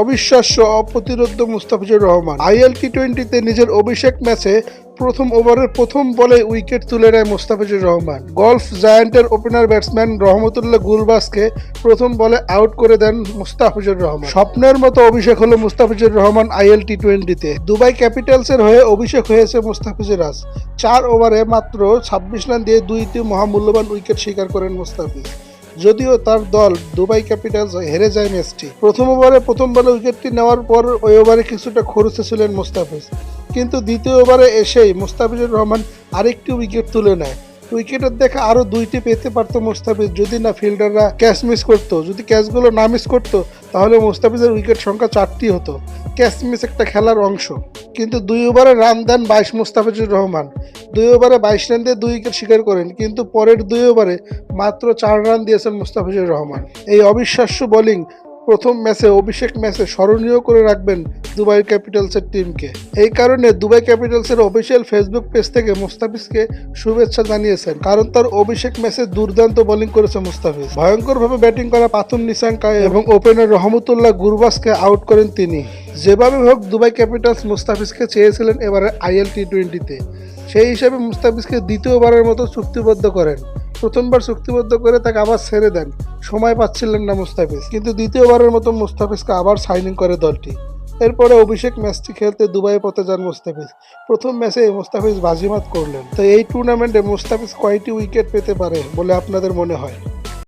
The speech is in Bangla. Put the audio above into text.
অবিশ্বাস্য অপ্রতিরোধ্য মুস্তাফিজুর রহমান। আইএল টি টোয়েন্টিতে নিজের অভিষেক ম্যাচে প্রথম ওভারের প্রথম বলে উইকেট তুলে নেয় মুস্তাফিজুর রহমান। গলফ জায়ান্টের ওপেনার ব্যাটসম্যান রহমতুল্লাহ গুলবাসকে প্রথম বলে আউট করে দেন মুস্তাফিজুর রহমান। স্বপ্নের মতো অভিষেক হলো মুস্তাফিজুর রহমান আইএল টি টোয়েন্টিতে দুবাই ক্যাপিটালসের হয়ে অভিষেক হয়েছে মুস্তাফিজুর রাজ চার ওভারে মাত্র ছাব্বিশ রান দিয়ে দুইটি মহামূল্যবান উইকেট শিকার করেন মুস্তাফিজ। যদিও তার দল দুবাই ক্যাপিটালস হেরে যায় ম্যাচটি। প্রথম ওভারে প্রথম বলে উইকেটটি নেওয়ার পর ওই ওভারে কিছুটা খরচে ছিলেন মুস্তাফিজ। কিন্তু দ্বিতীয় ওভারে এসেই মুস্তাফিজুর রহমান আরেকটি উইকেট তুলে নেয়। উইকেটের দেখা আরও দুইটি পেতে পারতো মুস্তাফিজ, যদি না ফিল্ডাররা ক্যাচ মিস করতো। যদি ক্যাচগুলো না মিস করতো, তাহলে মুস্তাফিজের উইকেট সংখ্যা চারটি হতো। ক্যাচ মিস একটা খেলার অংশ। কিন্তু দুই ওভারে রান দেন বাইশ মুস্তাফিজুর রহমান। দুই ওভারে বাইশ রান দিয়ে দুই উইকেট শিকার করেন, কিন্তু পরের দুই ওভারে মাত্র চার রান দিয়েছেন মুস্তাফিজুর রহমান। এই অবিশ্বাস্য বোলিং প্রথম ম্যাচে, অভিষেক ম্যাচে স্মরণীয় করে রাখবেন দুবাই ক্যাপিটালসের টিমকে। এই কারণে দুবাই ক্যাপিটালসের অফিসিয়াল ফেসবুক পেজ থেকে মুস্তাফিজকে শুভেচ্ছা জানিয়েছেন, কারণ তার অভিষেক ম্যাচে দুর্দান্ত বোলিং করেছে মুস্তাফিজ। ভয়ঙ্করভাবে ব্যাটিং করা পাথুম নিশাঙ্কা এবং ওপেনার রহমতুল্লাহ গুরবাসকে আউট করেন তিনি। যেভাবে হোক, দুবাই ক্যাপিটালস মুস্তাফিজকে চেয়েছিলেন এবারে আইএল টি টোয়েন্টিতে সেই হিসাবে মুস্তাফিজকে দ্বিতীয়বারের মতো চুক্তিবদ্ধ করেন। প্রথমবার চুক্তিবদ্ধ করে তাকে আবার ছেড়ে দেন। সময় পাচ্ছিলেন না মুস্তাফিজ। কিন্তু দ্বিতীয়বারের মতো মুস্তাফিজকে আবার সাইনিং করে দলটি। এরপরে অভিষেক ম্যাচটি খেলতে দুবাই পথে যান মুস্তাফিজ। প্রথম ম্যাচে মুস্তাফিজ বাজিমাত করলেন। তো এই টুর্নামেন্টে মুস্তাফিজ কয়টি উইকেট পেতে পারে বলে আপনাদের মনে হয়?